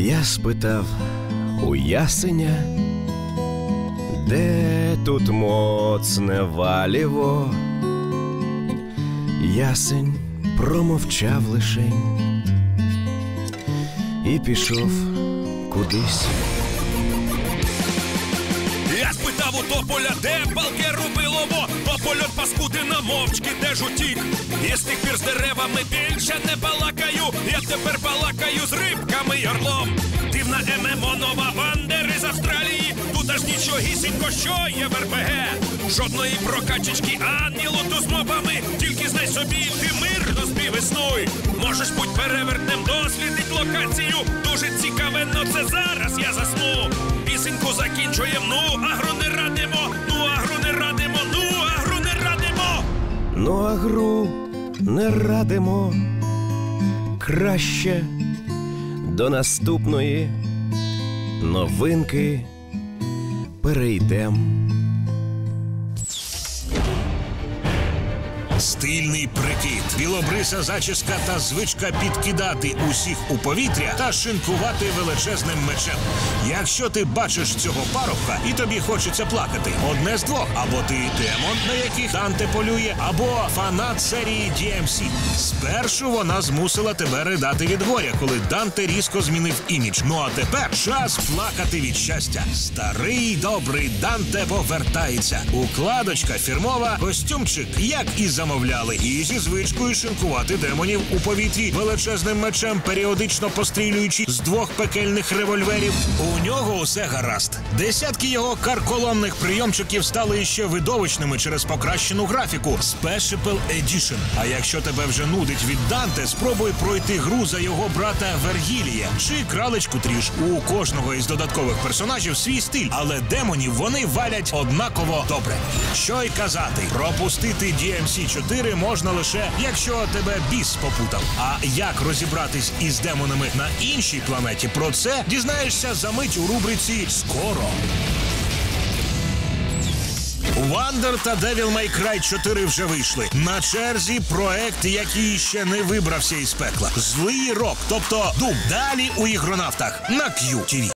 Я спитав у ясеня, де тут моцне валіво. Ясень промовчав лишень і пішов кудись. Я спитав у тополя, де палки рубилово, Попольот паскудина мовчки теж утік. І з тих пір з деревами більше не балакаю. Я тепер балакаю з рибками й орлом. Дивна ММО нова бандери з Австралії. Тут аж нічогісінько, що є в РПГ. Жодної прокачечки, ані луту з мобами. Тільки знай собі, ти мирно спів існуй. Можеш будь перевертнем, дослідить локацію. Дуже цікавенно, це зараз я засну. Пісеньку закінчуєм, ну агро не радимо, ну агро не радимо, ну агро не радимо. Ну, а гру не радимо краще до наступної новинки перейдем. Стильний прикид, білобриса зачіска та звичка підкидати усіх у повітря та шинкувати величезним мечем. Якщо ти бачиш цього парубка і тобі хочеться плакати, одне з двох, або ти демон, на яких Данте полює, або фанат серії DMC. Спершу вона змусила тебе ридати від горя, коли Данте різко змінив імідж. Ну а тепер час плакати від щастя. Старий добрий Данте повертається. Укладочка фірмова, костюмчик, як і замовляли, і зі звичкою шинкувати демонів у повітрі величезним мечем, періодично пострілюючи з двох пекельних револьверів. У нього усе гаразд. Десятки його карколомних прийомчиків стали ще видовищними через покращену графіку Special Edition. А якщо тебе вже нудить від Данте, спробуй пройти гру за його брата Вергілія чи кралечку тріж. У кожного із додаткових персонажів свій стиль, але демонів вони валять однаково добре. Що й казати, пропустити DMC 4 можна лише якщо тебе біс попутав. А як розібратись із демонами на іншій планеті? Про це дізнаєшся за мить у рубриці Скоро. Wonder та Devil May Cry 4 вже вийшли. На черзі проект, який ще не вибрався із пекла. Злий рок, тобто дуб Далі у ігронавтах на QTV.